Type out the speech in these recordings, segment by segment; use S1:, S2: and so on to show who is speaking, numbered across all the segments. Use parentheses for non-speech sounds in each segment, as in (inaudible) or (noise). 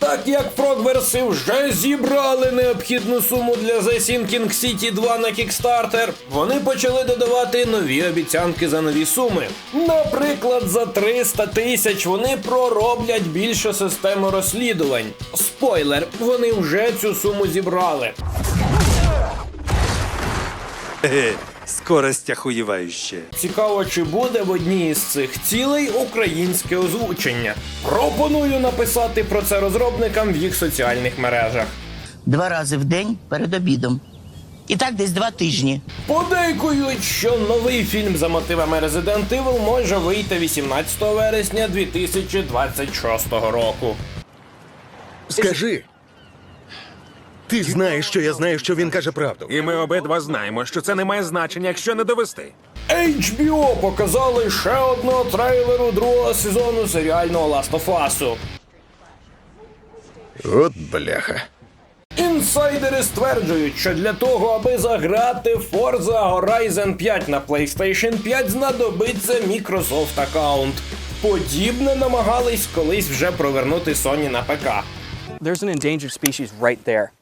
S1: Так як Frogverse вже зібрали необхідну суму для The Sinking City 2 на Kickstarter, вони почали додавати нові обіцянки за нові суми. Наприклад, за 300 тисяч вони пророблять більше систему розслідувань. Спойлер, вони вже цю суму зібрали.
S2: Скорость охуєвающая.
S1: Цікаво, чи буде в одній із цих цілей українське озвучення. Пропоную написати про це розробникам в їх соціальних мережах.
S3: два рази в день перед обідом. І так десь два тижні.
S1: Подейкують, що новий фільм за мотивами Resident Evil може вийти 18 вересня 2026 року.
S4: Скажи. Ти знаєш, що я знаю, що він каже правду.
S5: І ми обидва знаємо, що це не має значення, якщо не довести.
S1: HBO показали ще одного трейлеру другого сезону серіального Last of Us.
S4: От бляха.
S1: Інсайдери стверджують, що для того, аби заграти Forza Horizon 5 на PlayStation 5, знадобиться Microsoft аккаунт. Подібне намагались колись вже провернути Sony на ПК.
S6: There's an endangered species right there.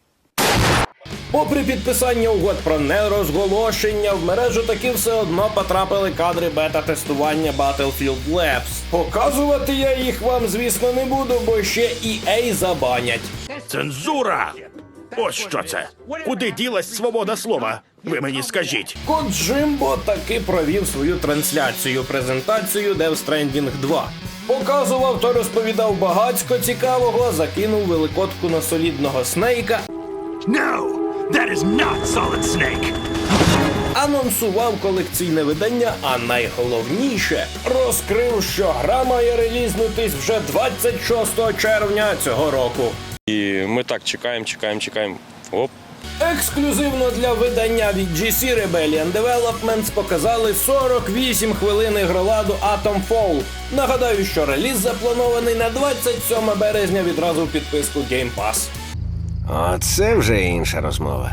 S1: Попри підписання угод про нерозголошення, в мережу таки все одно потрапили кадри бета-тестування Battlefield Labs. Показувати я їх вам, звісно, не буду, бо ще EA забанять.
S7: Цензура! Ось що це. Куди ділась свобода слова? Ви мені скажіть.
S1: Код Джимбо таки провів свою трансляцію презентацію Death Stranding 2. Показував та розповідав багацько цікавого, закинув великодку на солідного снейка,
S7: No! That is not Solid Snake!
S1: анонсував колекційне видання, а найголовніше розкрив, що гра має релізнутись вже 26 червня цього року.
S8: І ми так чекаємо, чекаємо, чекаємо. Оп.
S1: Ексклюзивно для видання від GC Rebellion Developments показали 48 хвилин ігроладу Atom Fall. Нагадаю, що реліз запланований на 27 березня відразу в підписку Game Pass.
S9: Оце вже інша розмова.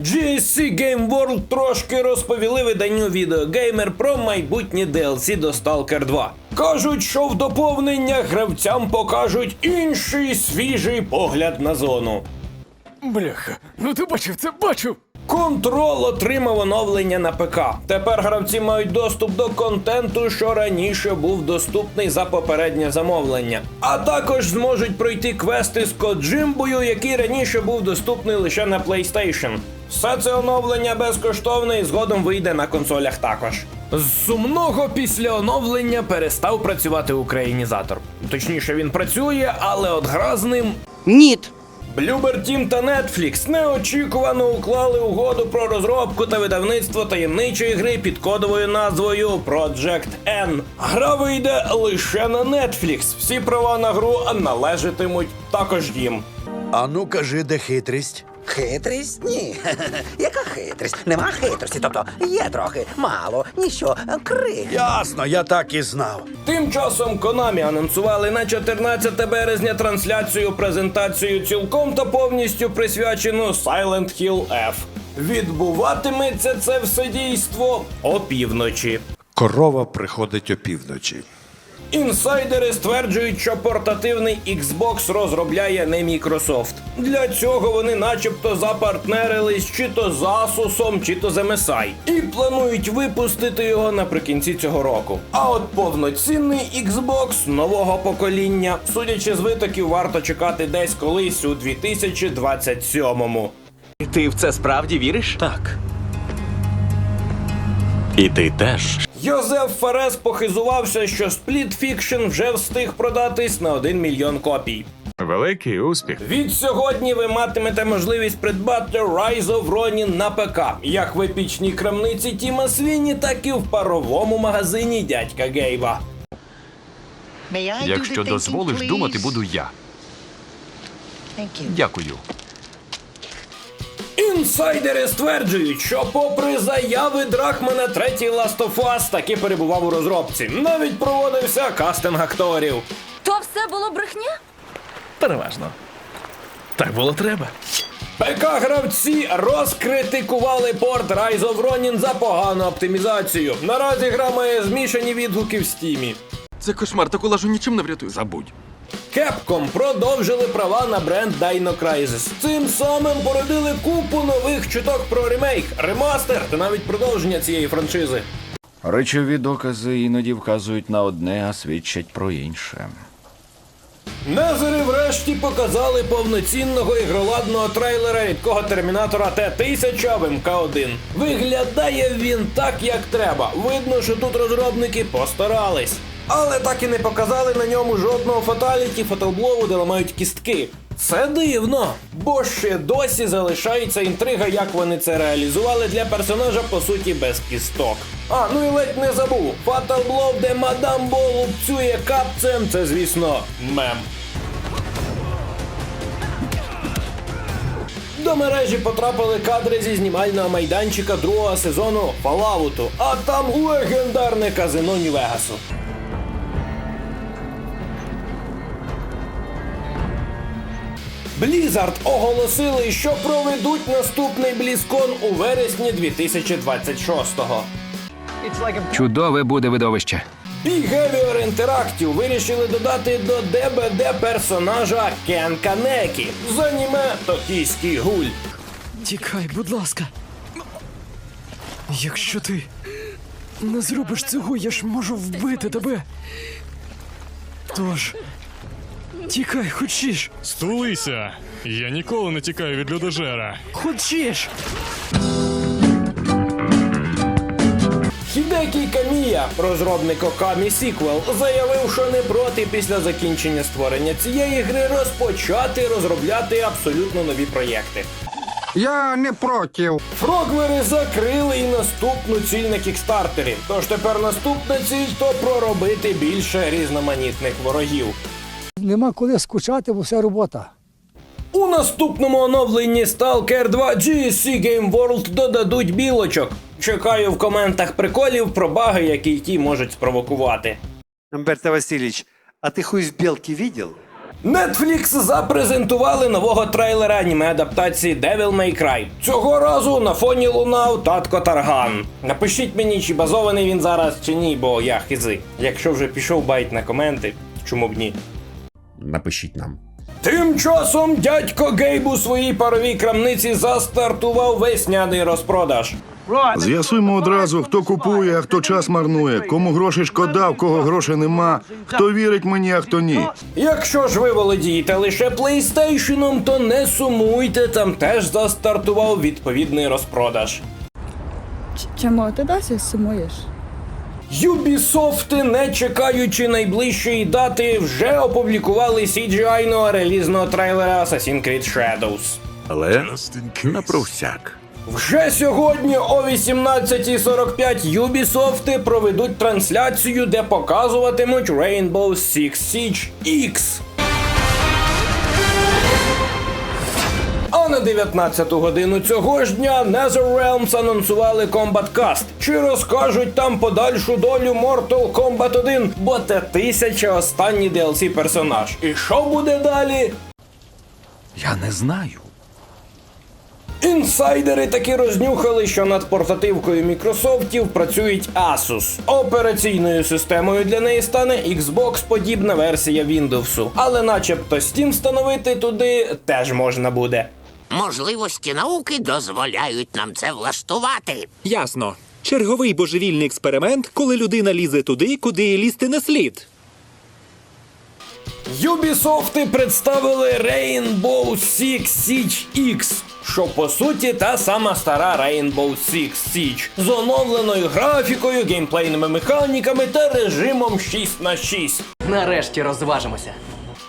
S1: GSC Game World трошки розповіли виданню відеогеймер про майбутнє DLC до Stalker 2. Кажуть, що в доповнення гравцям покажуть інший свіжий погляд на зону.
S5: Бляха, ну ти бачив це, бачив.
S1: Контрол отримав оновлення на ПК. Тепер гравці мають доступ до контенту, що раніше був доступний за попереднє замовлення. А також зможуть пройти квести з Коджимбою, який раніше був доступний лише на PlayStation. Все це оновлення безкоштовне і згодом вийде на консолях також. З сумного після оновлення перестав працювати українізатор. Точніше, він працює, але от гра з ним
S3: Ніт.
S1: Bloober Team та Netflix неочікувано уклали угоду про розробку та видавництво таємничої гри під кодовою назвою Project N. Гра вийде лише на Netflix. Всі права на гру належатимуть також їм.
S4: А ну кажи, де хитрість.
S10: Хитрість? Ні. (laughs) Яка хитрість? Нема хитрості, тобто є трохи, мало, ніщо, крихт.
S4: Ясно, я так і знав.
S1: Тим часом Konami анонсували на 14 березня трансляцію презентацію цілком та повністю присвячену Silent Hill F. Відбуватиметься це все дійство опівночі.
S2: Корова приходить опівночі.
S1: Інсайдери стверджують, що портативний Xbox розробляє не Microsoft. Для цього вони начебто запартнерились чи то з Asus, чи то з MSI. І планують випустити його наприкінці цього року. А от повноцінний Xbox нового покоління, судячи з витоків, варто чекати десь колись у 2027-му.
S6: Ти в це справді віриш?
S7: Так.
S5: І ти теж.
S1: Йозеф Ферес похизувався, що Split Fiction вже встиг продатись на 1 мільйон копій.
S5: Великий успіх.
S1: Від сьогодні ви матимете можливість придбати Rise of Ronin на ПК, як в епічній крамниці Тіма Свіні, так і в паровому магазині дядька Гейба.
S10: Якщо дозволиш, думати буду
S5: я. Дякую.
S1: Інсайдери стверджують, що попри заяви Драхмана, третій Last of Us таки перебував у розробці. Навіть проводився кастинг акторів.
S11: То все було брехня?
S5: Переважно. Так було треба.
S1: ПК-гравці розкритикували порт Rise of Ronin за погану оптимізацію. Наразі гра має змішані відгуки в стімі.
S5: Це кошмар, таку лажу нічим не врятує. Забудь.
S1: Capcom продовжили права на бренд Dino Crisis. Цим самим породили купу нових чуток про ремейк, ремастер та навіть продовження цієї франшизи.
S12: Речові докази іноді вказують на одне, а свідчать про інше.
S1: Незери врешті показали повноцінного ігроладного трейлера рідкого термінатора Т-1000 в МК-1. Виглядає він так, як треба. Видно, що тут розробники постарались. Але так і не показали на ньому жодного фаталіті, фаталблову, де ламають кістки. Це дивно, бо ще досі залишається інтрига, як вони це реалізували для персонажа по суті без кісток. А, ну і ледь не забув. Fatal Blow, де мадам Бол лупцює капцем, це звісно мем. До мережі потрапили кадри зі знімального майданчика другого сезону Fallout, а там легендарне казино Нью-Вегасу. Blizzard оголосили, що проведуть наступний Блізкон у вересні 2026-го.
S9: Чудове буде видовище.
S1: Behavior Interactive вирішили додати до ДБД персонажа Кен Канекі з аніме Токійський гуль.
S5: Тікай, будь ласка. Якщо ти не зробиш цього, я ж можу вбити тебе. Тож. Тікай, хочеш.
S8: Стулися! Я ніколи не тікаю від людожера.
S5: Хочеш.
S1: Хідекі Камія, розробник Окамі Сіквел, заявив, що не проти після закінчення створення цієї гри розпочати розробляти абсолютно нові проєкти.
S7: Я не проти.
S1: Фрогвери закрили і наступну ціль на кікстартері. Тож тепер наступна ціль то проробити більше різноманітних ворогів.
S13: Нема коли скучати, бо все робота.
S1: У наступному оновленні Stalker 2 GSC Game World додадуть білочок. Чекаю в коментах приколів про баги, які ті можуть спровокувати.
S2: Умберто Васильевич, а ти хуй з білки видел?
S1: Netflix запрезентували нового трейлера аніме адаптації Devil May Cry. Цього разу на фоні лунав татко Тарган. Напишіть мені, чи базований він зараз, чи ні, бо я хизи. Якщо вже пішов байт на коменти, чому б ні?
S7: Напишіть нам.
S1: Тим часом дядько Гейб у своїй паровій крамниці застартував весняний розпродаж.
S7: З'ясуємо одразу, хто купує, а хто час марнує, кому грошей шкода, в кого грошей нема, хто вірить мені, а хто ні.
S1: Якщо ж ви володієте лише PlayStation, то не сумуйте, там теж застартував відповідний розпродаж.
S11: Чому ти досі сумуєш?
S1: Ubisoft, не чекаючи найближчої дати, вже опублікували CGI-ного релізного трейлера Assassin's Creed Shadows.
S7: Але на провсяк.
S1: Вже сьогодні о 18.45 Ubisoft проведуть трансляцію, де показуватимуть Rainbow Six Siege X. на 19 годину цього ж дня NetherRealms анонсували Combat Cast. Чи розкажуть там подальшу долю Mortal Kombat 1, бо те тисяча останній DLC персонаж. І що буде далі?
S12: Я не знаю.
S1: Інсайдери таки рознюхали, що над портативкою Мікрософтів працюють Asus. Операційною системою для неї стане Xbox подібна версія Windows. Але начебто Steam встановити туди теж можна буде.
S10: Можливості науки дозволяють нам це влаштувати.
S5: Ясно. Черговий божевільний експеримент, коли людина лізе туди, куди лізти не слід.
S1: Ubisoft представили Rainbow Six Siege X, що по суті та сама стара Rainbow Six Siege з оновленою графікою, геймплейними механіками та режимом 6 на 6
S6: Нарешті розважимося.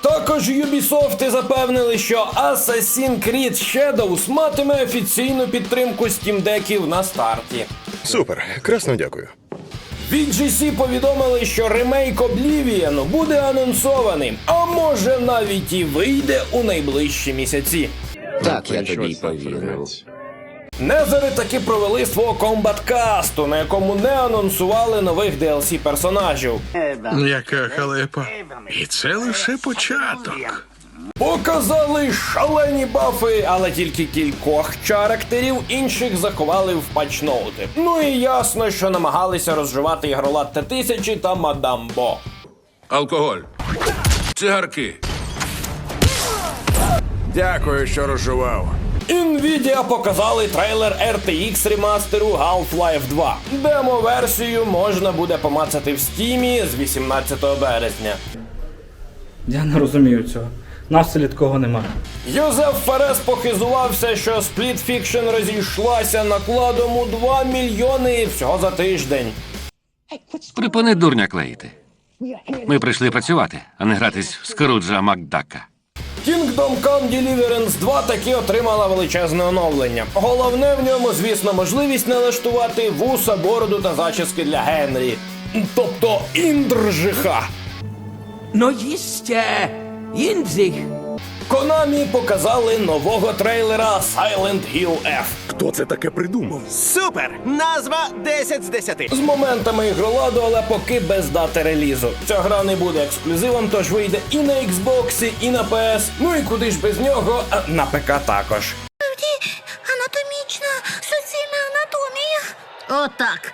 S1: Також Ubisoft запевнили, що Assassin's Creed Shadows матиме офіційну підтримку Steam Deckів на старті.
S7: Супер, красно дякую.
S1: Від GC повідомили, що ремейк Oblivion буде анонсований, а може навіть і вийде у найближчі місяці.
S9: Так, я тобі повірив.
S1: Незери таки провели свого комбат-касту, на якому не анонсували нових DLC персонажів.
S7: Яка халепа. І це лише початок.
S1: Показали шалені бафи, але тільки кількох характерів, інших заховали в патчноути. Ну і ясно, що намагалися розживати ігролад Т-1000 та Мадам Бо.
S7: Алкоголь. Цигарки. Дякую, що розжував.
S1: Nvidia показали трейлер RTX ремастеру Half-Life 2. Демо-версію можна буде помацати в стімі з 18 березня.
S13: Я не розумію цього. Нас селі такого немає.
S1: Юзеф Ферес похизувався, що Split Fiction розійшлася накладом у 2 мільйони всього за тиждень.
S9: Припини дурня клеїти. Ми прийшли працювати, а не гратись в Скруджа Макдака.
S1: Kingdom Come Deliverance 2 таки отримала величезне оновлення. Головне в ньому, звісно, можливість налаштувати вуса, бороду та зачіски для Генрі. Тобто індржиха.
S10: Ну їсте, індзіх.
S1: Конамі показали нового трейлера Silent Hill F.
S4: Хто це таке придумав?
S10: Супер! Назва 10 з 10.
S1: З моментами ігроладу, але поки без дати релізу. Ця гра не буде ексклюзивом, тож вийде і на Xbox, і на PS. Ну і куди ж без нього, а, на ПК також.
S11: Анатомічна, суцільна анатомія.
S3: Отак.